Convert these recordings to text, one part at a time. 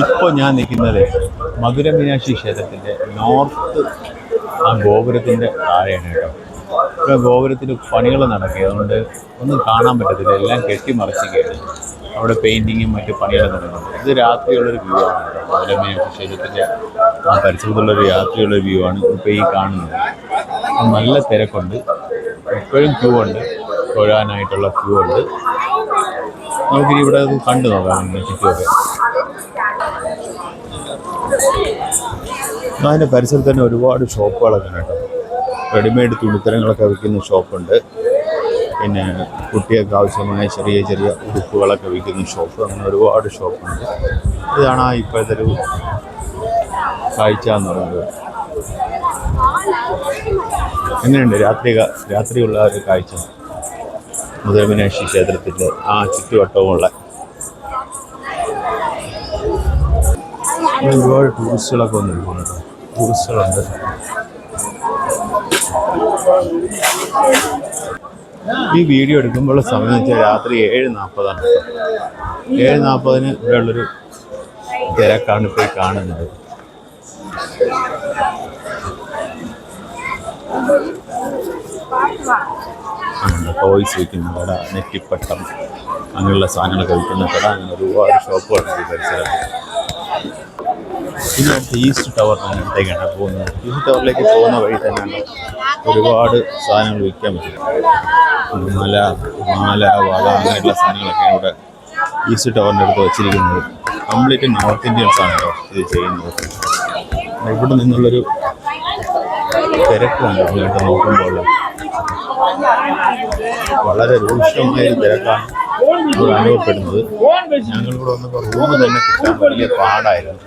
ഇപ്പോൾ ഞാൻ നിൽക്കുന്നത് മധുര മീനാക്ഷി ക്ഷേത്രത്തിന്റെ നോർത്ത് ആ ഗോപുരത്തിന്റെ താഴെയാണ് കേട്ടോ. ഇപ്പോൾ ഗോപുരത്തിൽ പണികൾ നടക്കുക. അതുകൊണ്ട് ഒന്നും കാണാൻ പറ്റത്തില്ല. എല്ലാം കെട്ടിമറിച്ചിരിക്കുകയാണ് അവിടെ പെയിന്റിങ്ങും മറ്റു പണികളും നടക്കുന്നുണ്ട്. ഇത് രാത്രിയുള്ളൊരു വ്യൂ ആണ് കേട്ടോ. മധുര മീനാക്ഷി ക്ഷേത്രത്തിന്റെ ആ പരിസരത്തുള്ളൊരു രാത്രിയുള്ളൊരു വ്യൂ ആണ് ഇപ്പോൾ ഈ കാണുന്നത്. നല്ല തിരക്കുണ്ട്. എപ്പോഴും ക്യൂ ഉണ്ട്. തൊഴാനായിട്ടുള്ള ക്യൂ ഉണ്ട്. നമുക്കിനി ഇവിടെ കണ്ടു നോക്കാം. ചുറ്റുമൊക്കെ അതിന്റെ പരിസരത്ത് തന്നെ ഒരുപാട് ഷോപ്പുകളൊക്കെ കേട്ടോ. റെഡിമെയ്ഡ് തുണിത്തരങ്ങളൊക്കെ വിൽക്കുന്ന ഷോപ്പുണ്ട്. പിന്നെ കുട്ടികൾക്ക് ആവശ്യമായ ചെറിയ ചെറിയ ഉടുപ്പുകളൊക്കെ വിൽക്കുന്ന ഷോപ്പ്. അങ്ങനെ ഒരുപാട് ഷോപ്പുണ്ട്. ഇതാണ് ആ ഇപ്പോഴത്തെ ഒരു കാഴ്ച എന്ന് പറയുന്നത്. എങ്ങനെയുണ്ട്? രാത്രി രാത്രിയുള്ള ഒരു കാഴ്ച. മുതലമീനാക്ഷി ക്ഷേത്രത്തിന്റെ ആ ചുറ്റുവട്ടവുമുള്ള. ഒരുപാട് ടൂറിസ്റ്റുകളൊക്കെ വന്നിരിക്കുന്നു കേട്ടോ ടൂറിസ്റ്റുകളുണ്ട് ഈ വീഡിയോ എടുക്കുമ്പോൾ സമയം വെച്ചാൽ രാത്രി ഏഴ് നാൽപ്പതാണ്. ഏഴ് നാൽപ്പതിന് ഇവിടെയുള്ളൊരു തിരക്കാണ് ഇപ്പോൾ കാണുന്നത്. ടോയ്സ് വിൽക്കുന്ന കട നെറ്റിപ്പട്ടം അങ്ങനെയുള്ള സാധനങ്ങളൊക്കെ വിൽക്കുന്ന കട അങ്ങനെ ഒരുപാട് ഷോപ്പുകളുണ്ട് ഈ പരിസരത്ത്. ഇനി ഈസ്റ്റ് ടവറിന് അടുത്തേക്കാണ് പോകുന്നത് ഈസ്റ്റ് ടവറിലേക്ക് പോകുന്ന വഴി തന്നെയാണ് ഒരുപാട് സാധനങ്ങൾ വിൽക്കാൻ പറ്റും മല മാല വള അങ്ങനെയുള്ള സാധനങ്ങളൊക്കെയാണ് ഇവിടെ ഈസ്റ്റ് ടവറിന്റെ അടുത്ത് വെച്ചിരിക്കുന്നത്. കംപ്ലീറ്റ് നോർത്ത് ഇന്ത്യൻ സാധനങ്ങളോ കേട്ടോ ഇത് ചെയ്യുന്നത്. ഇവിടെ നിന്നുള്ളൊരു തിരക്കാണ് ഇതിനകത്ത് നോക്കുമ്പോൾ. വളരെ രൂക്ഷമായ തിരക്കാണ്. ഇവിടെ അനുഭവപ്പെടുന്നത് ഞങ്ങളിവിടെ വന്നപ്പോൾ റൂം തന്നെ കിട്ടാൻ വലിയ പാടായിരുന്നു.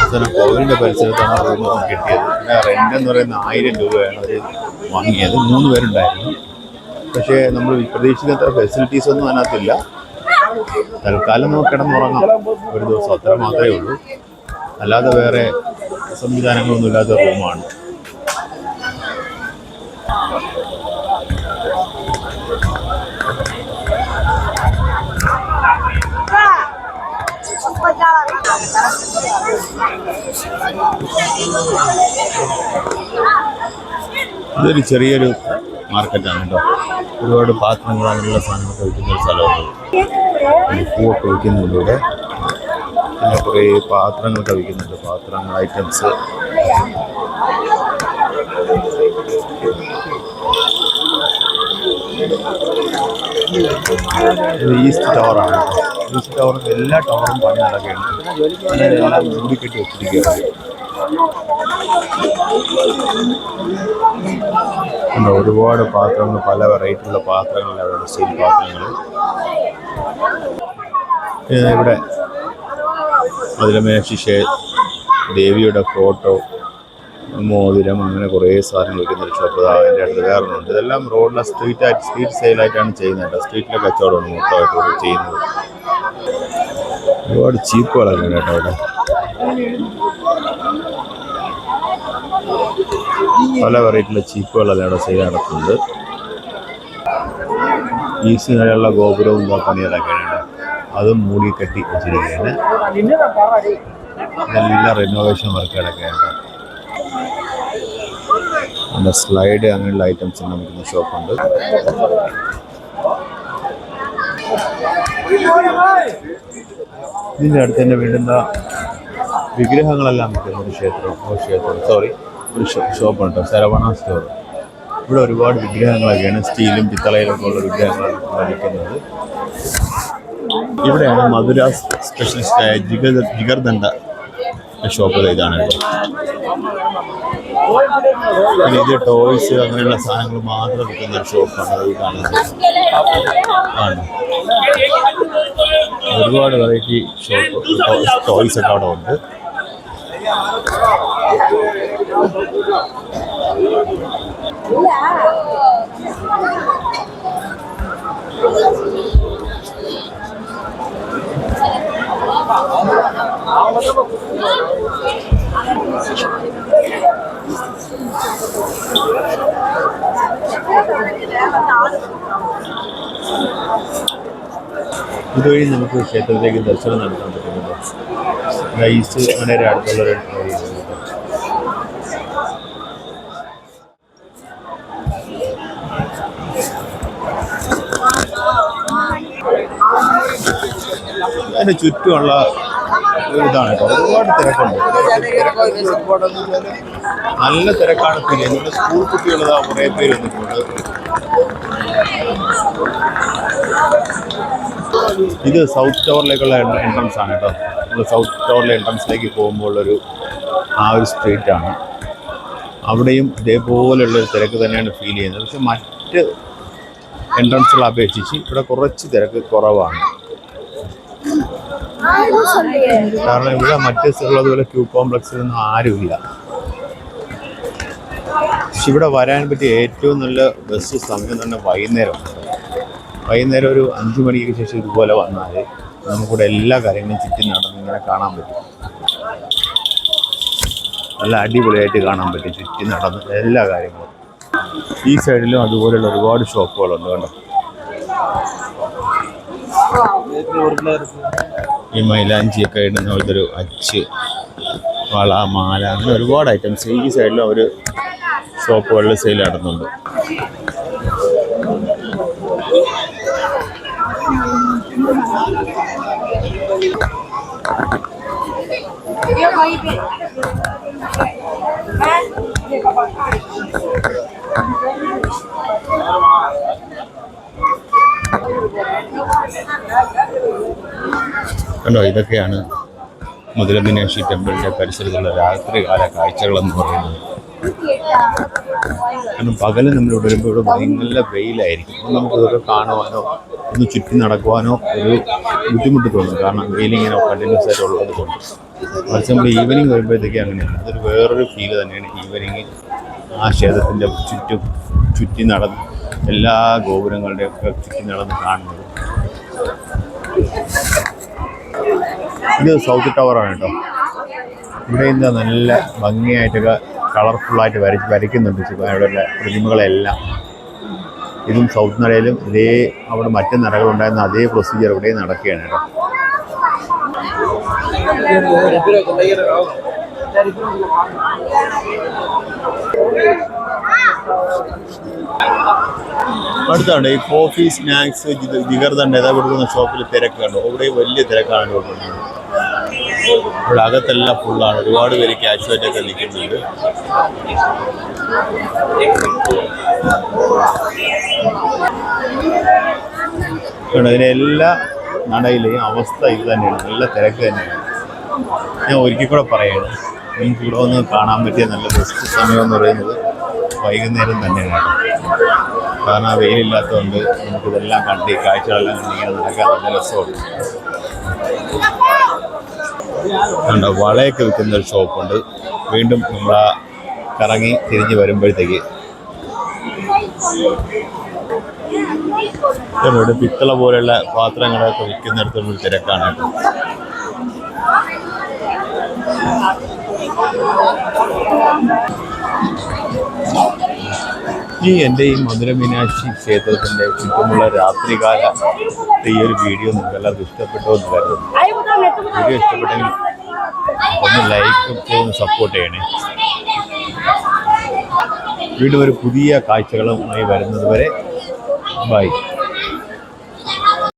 അവസാനം കോവിലിന്റെ പരിസരത്താണ് റൂം കിട്ടിയത്. പിന്നെ റെന്റ് എന്ന് പറയുന്ന ആയിരം രൂപയാണ് അവർ വാങ്ങിയത്. മൂന്ന് പേരുണ്ടായിരുന്നു. പക്ഷേ നമ്മൾ പ്രതീക്ഷിക്കാത്ത ഫെസിലിറ്റീസ് ഒന്നും അതിനകത്തില്ല. തൽക്കാലം നമുക്ക് കിടന്നുറങ്ങാം. ഒരു ദിവസം അത്ര മാത്രമേ ഉള്ളൂ. അല്ലാതെ വേറെ സംവിധാനങ്ങളൊന്നും ഇല്ലാത്ത റൂമാണ്. ഇതൊരു ചെറിയൊരു മാർക്കറ്റാണ് കേട്ടോ. ഒരുപാട് പാത്രങ്ങൾ അങ്ങനെയുള്ള സാധനങ്ങളൊക്കെ വിൽക്കുന്ന ഒരു സ്ഥലമാണ്. പൂവൊക്കെ വിൽക്കുന്നുണ്ട് പിന്നെ കുറേ പാത്രങ്ങളൊക്കെ വിൽക്കുന്നുണ്ട്. പാത്രങ്ങൾ ഐറ്റംസ് ഈസ്റ്റ് ടവറാണ്. ഈസ്റ്റ് ടവറും എല്ലാ ടവറും പണി നടക്കുകയാണ് അതിനെല്ലാം മൂടിക്കെട്ടി വെച്ചിരിക്കുകയാണ്. ഒരുപാട് പാത്രങ്ങൾ പല വെറൈറ്റിയുള്ള പാത്രങ്ങളാണ് അവിടെ സ്റ്റീൽ പാത്രങ്ങൾ. ഇവിടെ അതിലമേശിഷേ ദേവിയുടെ ഫോട്ടോ മോതിരം അങ്ങനെ കുറേ സാധനങ്ങൾ വിൽക്കുന്ന ഒരു ഷോപ്പ് അതിന്റെ അടുത്ത് വേറൊന്നുണ്ട് ഇതെല്ലാം റോഡിലെ സ്ട്രീറ്റ് ആയിട്ട് സ്ട്രീറ്റ് സെയിലായിട്ടാണ് ചെയ്യുന്നത് കേട്ടോ. സ്ട്രീറ്റിലെ കച്ചവടമാണ് മൊത്തമായിട്ട് ചെയ്യുന്നത്. ഒരുപാട് ചീപ്പ് ഉണ്ട് കേട്ടോ അവിടെ പല വെറൈറ്റിയിലുള്ള ചീപ്പുകളെല്ലാം ഇവിടെ സെയിൽ നടത്തുന്നത്. ഈസ്റ്റ് നിലയുള്ള ഗോപുരവും പണികളൊക്കെയാണ് അതും മൂടി കെട്ടി വെച്ചിരിക്കുകയാണ്. നല്ല റിനോവേഷൻ വർക്കുകളൊക്കെയാണ് പിന്നെ സ്ലൈഡ് അങ്ങനെയുള്ള ഐറ്റംസ് നമുക്ക് ഷോപ്പുണ്ട് ഇതിന്റെ അടുത്ത് തന്നെ വീണ്ടും വിഗ്രഹങ്ങളെല്ലാം വിൽക്കുന്ന ഒരു ക്ഷേത്രം ഒരു ക്ഷേത്രം സോറി ഒരു ഷോപ്പുണ്ട് ശരവണ സ്റ്റോർ ഇവിടെ ഒരുപാട് വിഗ്രഹങ്ങളൊക്കെയാണ്. സ്റ്റീലും പിത്തളയിലും ഒക്കെ ഉള്ള വിഗ്രഹങ്ങളാണ് വിൽക്കുന്നത്. ഇവിടെയാണ് മധുര സ്പെഷ്യലിസ്റ്റായ ജിഗർ ജിഗർദണ്ഡ ഷോപ്പ് ഇതാണ് കേട്ടോ പിന്നെ ഇത് ടോയ്സ് അങ്ങനെയുള്ള സാധനങ്ങൾ മാത്രം വിൽക്കുന്ന ഷോപ്പാണ് അത് കാണുന്നത് ആണ്. ഒരുപാട് വെറൈറ്റി ഷോപ്പ് ടോയ്സ് ഒക്കെ അവിടെ ഉണ്ട്. ഇതുവഴി നമുക്ക് ക്ഷേത്രത്തിലേക്ക് ദർശനം നടത്താൻ പറ്റുന്നുണ്ട്? റൈസ് അടുത്തുള്ളവരെ ട്രൈ ഏരിയ അതിന് ചുറ്റുമുള്ള ഒരു ഇതാണ്. ഒരുപാട് തിരക്കുണ്ട്. നല്ല തിരക്കാണ് ചെയ്യുന്നത് സ്കൂൾ കുട്ടികളതാ കുറേ പേര് വന്നിട്ടുണ്ട്. ഇത് സൗത്ത് ടവറിലേക്കുള്ള എൻട്രൻസ് ആണ് കേട്ടോ. നമ്മൾ സൗത്ത് ടവറിലെ എൻട്രൻസിലേക്ക് പോകുമ്പോൾ ഒരു ആ ഒരു സ്ട്രീറ്റ് ആണ്. അവിടെയും ഇതേപോലെയുള്ള ഒരു തിരക്ക് തന്നെയാണ് ഫീൽ ചെയ്യുന്നത്. പക്ഷെ മറ്റ് എൻട്രൻസുകളെ അപേക്ഷിച്ച് ഇവിടെ കുറച്ച് തിരക്ക് കുറവാണ്. കാരണം ഇവിടെ മറ്റേ സ്ഥലമുള്ളതുപോലെ ക്യൂ കോംപ്ലക്സിലൊന്നും ആരുമില്ല. പക്ഷെ ഇവിടെ വരാൻ പറ്റിയ ഏറ്റവും നല്ല ബസ് സമയം തന്നെ വൈകുന്നേരം. വൈകുന്നേരം ഒരു അഞ്ച് മണിക്ക് ശേഷം ഇതുപോലെ വന്നാൽ നമുക്കിവിടെ എല്ലാ കാര്യങ്ങളും ചുറ്റി നടന്ന് ഇങ്ങനെ കാണാൻ പറ്റും. നല്ല അടിപൊളിയായിട്ട് കാണാൻ പറ്റും ചുറ്റി നടന്ന് എല്ലാ കാര്യങ്ങളും. ഈ സൈഡിലും അതുപോലെയുള്ള ഒരുപാട് ഷോപ്പുകളുണ്ട് കണ്ടോ? ഈ മൈലാഞ്ചിയൊക്കെ ഇടുന്ന ഒരു അച്ച് വള മാല അങ്ങനെ ഒരുപാട് ഐറ്റംസ് ഈ സൈഡിലും അവർ ഷോപ്പുകളിൽ സെയിൽ നടന്നുണ്ട് കണ്ടോ ഇതൊക്കെയാണ് മുതല ടെമ്പിളിന്റെ പരിസരത്തുള്ള രാത്രികാല കാഴ്ചകളെന്ന് പറയുന്നത്. കാരണം പകൽ നമ്മളിവിടെ വരുമ്പോൾ ഇവിടെ ഭയങ്കര വെയിലായിരിക്കും. അപ്പം നമുക്ക് ഇതൊക്കെ കാണുവാനോ ഒന്ന് ചുറ്റി നടക്കുവാനോ ഒരു ബുദ്ധിമുട്ട് തോന്നും. കാരണം വെയിലിങ്ങനെ കണ്ടിന്യൂസ് ആയിട്ട് ഉള്ളത് കൊണ്ട്. മറിച്ച് നമ്മൾ ഈവനിങ് വരുമ്പോഴത്തേക്ക് അങ്ങനെയാണ്. അതൊരു വേറൊരു ഫീൽ തന്നെയാണ്. ഈവനിങ് ആ ക്ഷേത്രത്തിന്റെ ചുറ്റും ചുറ്റി നടന്ന് എല്ലാ ഗോപുരങ്ങളുടെയും ഒക്കെ ചുറ്റി നടന്ന് കാണുന്നത്. ഇത് സൗത്ത് ടവറാണ് കേട്ടോ. ഇവിടെ ഇന്ന് നല്ല ഭംഗിയായിട്ടൊക്കെ കളർഫുള്ളായിട്ട് വര വരയ്ക്കുന്നുണ്ട് ശിവയുടെ പ്രതിമകളെല്ലാം. ഇതും സൗത്ത് നടയിലും ഇതേ അവിടെ മറ്റ് നടകളുണ്ടായിരുന്ന അതേ പ്രൊസീജിയർ ഇവിടെ നടക്കുകയാണ് കേട്ടോ. അടുത്താണ് ഈ കോഫി സ്നാക്സ് ജിഗർദണ്ട് ഏതാ കൊടുക്കുന്ന ഷോപ്പിൽ തിരക്കാണ് അവിടെ വലിയ തിരക്കാണ് കൊടുക്കുന്നത്. ഇവിടെ അകത്തെല്ലാം ഫുള്ളാണ് ഒരുപാട് പേര് ഒക്കെ നിൽക്കുന്നുണ്ട്. ഇതിലെ എല്ലാ നടയിലെയും അവസ്ഥ ഇത് തന്നെയാണ്. നല്ല തിരക്ക് തന്നെയാണ്. ഞാൻ ഒരിക്കൽ കൂടെ പറയാണ് നിങ്ങൾക്ക് ഇവിടെ ഒന്ന് കാണാൻ പറ്റിയ നല്ല ബെസ്റ്റ് സമയം എന്ന് പറയുന്നത് വൈകുന്നേരം തന്നെയാണ് കാരണം വെയിലില്ലാത്തതുകൊണ്ട് നമുക്കിതെല്ലാം കണ്ടി കാഴ്ചകളെല്ലാം ഇങ്ങനെ നടക്കാൻ നല്ല രസമുണ്ട്. കണ്ടോ വളയൊക്കെ വിൽക്കുന്ന ഒരു ഷോപ്പുണ്ട്. വീണ്ടും നമ്മൾ ആ കറങ്ങി തിരിഞ്ഞ് വരുമ്പോഴത്തേക്ക് ഇവിടെ പിത്തള പോലെയുള്ള പാത്രങ്ങളൊക്കെ വിൽക്കുന്നിടത്തുള്ള ഒരു തിരക്കാണ്. ഈ എന്റെ ഈ മധുര മീനാക്ഷി ക്ഷേത്രത്തിന്റെ ചുറ്റുമുള്ള രാത്രികാല ഈ ഒരു വീഡിയോ നിങ്ങൾക്ക് എല്ലാവർക്കും ഇഷ്ടപ്പെട്ടോ എന്ന് കരുതുന്നു. വീഡിയോ ഇഷ്ടപ്പെട്ടെങ്കിൽ ഒന്ന് ലൈക്കും ഒന്ന് സപ്പോർട്ട് ചെയ്യണേ. വീണ്ടും ഒരു പുതിയ കാഴ്ചകളുമായി വരുന്നത് വരെ. ബൈ